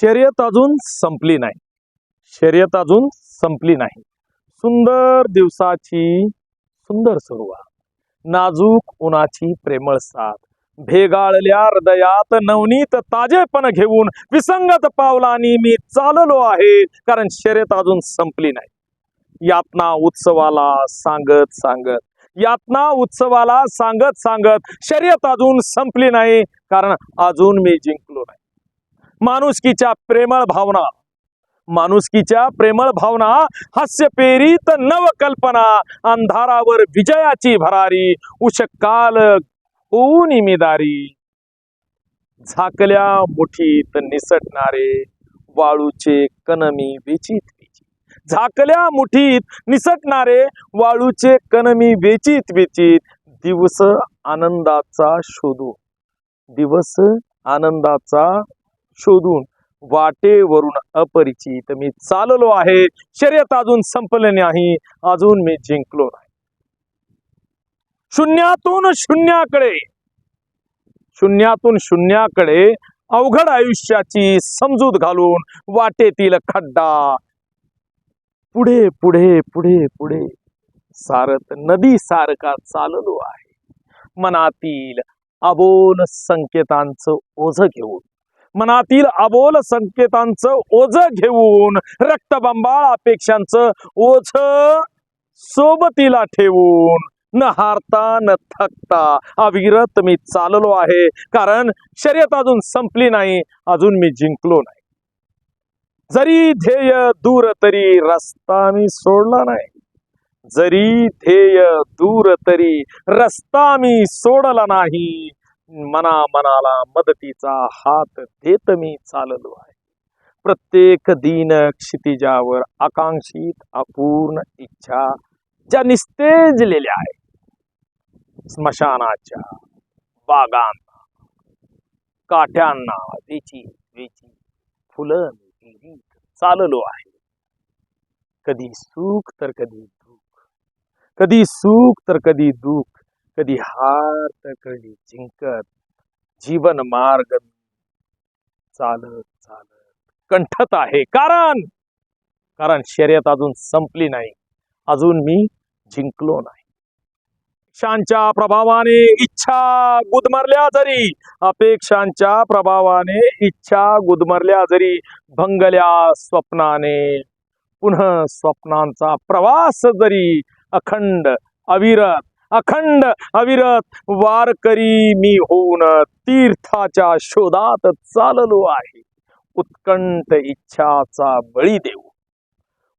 शर्यत अजून संपली नाही. शर्यत अजून संपली नाही. सुंदर दिवसाची सुंदर सुरुवात. नाजूक उन्हाची प्रेमळ साथ. भेगाळल्या हृदयात नवनीत ताजेपण घेऊन विसंगत पावलांनी मी चाललो आहे कारण शर्यत अजून संपली नाही. यातना उत्सवाला सांगत सांगत यातना उत्सवाला सांगत सांगत शर्यत अजून संपली नाही कारण अजून मी जिंकलो नाही. माणुसकीच्या प्रेमळ भावना. माणुसकीच्या प्रेमळ भावना हास्य पेरीत नवकल्पना अंधारावर विजयाची भरारी उशकाल होऊन झाकल्या मुठीत निसटणारे वाळूचे कणमी वेचित वेचित. झाकल्या मुठीत निसटणारे वाळूचे कणमी वेचित वेचित दिवस आनंदाचा शोधू. दिवस आनंदाचा शोधून वाटेवरून अपरिचित मी चाललो आहे. शर्यत अजून संपले नाही. अजून मी जिंकलो नाही. शून्यातून शून्याकडे शून्यातून शून्याकडे अवघड आयुष्याची समजूत घालून वाटेतील खड्डा पुढे पुढे पुढे पुढे सारत नदी सारखा चाललो आहे. मनातील अबोल संकेतांचं ओझ घेऊन मनातील अबोल संकेतांचं ओझ घेऊन रक्तबंबाळ अपेक्षांचं ओझ सोबतीला ठेवून. न हारता न थकता अविरत मी चाललो आहे. कारण शर्यत अजून संपली नाही अजून मी जिंकलो नाही. जरी ध्येय दूर तरी रस्ता मी सोडला नाही. जरी ध्येय दूर तरी रस्ता मी सोडला नाही मना मनाला मदतीचा हात देत मी चाललो आहे. प्रत्येक दीन क्षितिजावर आकांक्षित अपूर्ण इच्छा ज्या निस्तेजलेल्या आहेत. स्मशानाच्या बागांना काठ्यांना वेची वेची फुलं चाललो आहे. कधी सुख तर कधी दुःख. कधी सुख तर कधी दुःख. कधी हार तर कधी जिंकत जीवन मार्ग चालत चालत. कंठत आहे. कारण कारण शर्यत अजून संपली नाही. अजून मी जिंकलो नाही. इच्छांच्या प्रभावाने इच्छा गुदमरल्या जरी. अपेक्षांच्या प्रभावाने इच्छा गुदमरल्या जरी. भंगल्या स्वप्नाने. पुन्हा स्वप्नांचा प्रवास जरी अखंड अविरत अखंड अविरत वारकरी मी होऊन तीर्थाच्या शोधात चाललो आहे. उत्कंठ इच्छाचा बळी देऊ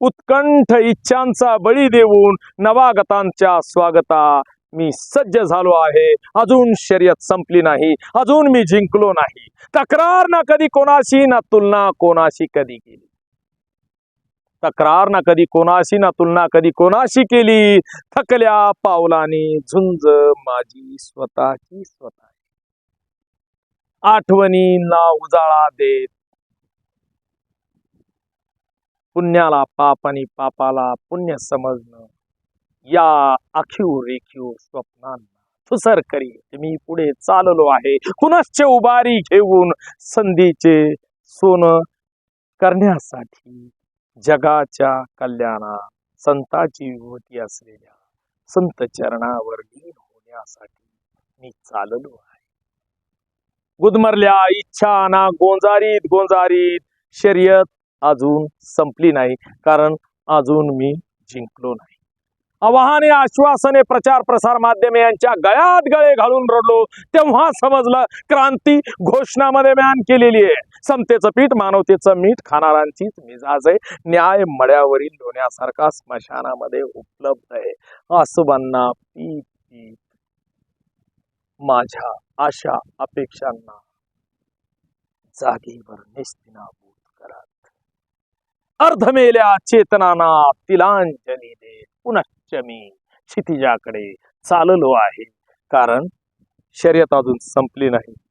उत्कंठ इच्छांचा बळी देऊन नवागतांच्या स्वागता मी सज्ज झालो आहे. अजून शर्यत संपली नाही. अजून मी जिंकलो नाही. तक्रार ना कधी कोणाशी ना तुलना कोणाशी कधी केली. तक्रार ना कधी कोणाशी ना तुलना कधी कोणाशी केली? थकल्या पावलाने झुंज माझी स्वतःची स्वतः. आठवणींना उजाळा देत. पुण्याला पाप आणि पापाला पुण्य समजणं. या आखीव रेखीव स्वप्नांना थुसर करीत मी पुढे चाललो आहे. कुणाचे उभारी घेऊन संधीचे सोनं करण्यासाठी जगाच्या कल्याणा संताची विभूती असलेल्या संत चरणावर लीन होण्यासाठी मी चाललो आहे. गुदमरल्या इच्छा ना गोंजारीत गोंजारीत शर्यत अजून संपली नाही कारण अजून मी जिंकलो नाही. आवाहने आश्वासने प्रचार प्रसार माध्यमे यांच्या गळ्यात गळे घालून रडलो तेव्हा समजलं क्रांती घोषणामध्ये म्यान केलेली आहे. समतेचं पीठ मानवतेचं मीठ खाणारांचीच मिजाज आहे. न्याय मड्यावरील लोण्यासारखा स्मशानामध्ये उपलब्ध आहे. आसुबांना पी पी माझ्या आशा अपेक्षांना जागेवर निस्तिनाभूत करत. अर्धमेल्या चेतनाना तिलांजली देत पुनश्च मी क्षितिजाकडे चाललो आहे. कारण शर्यत अजून संपली नाही.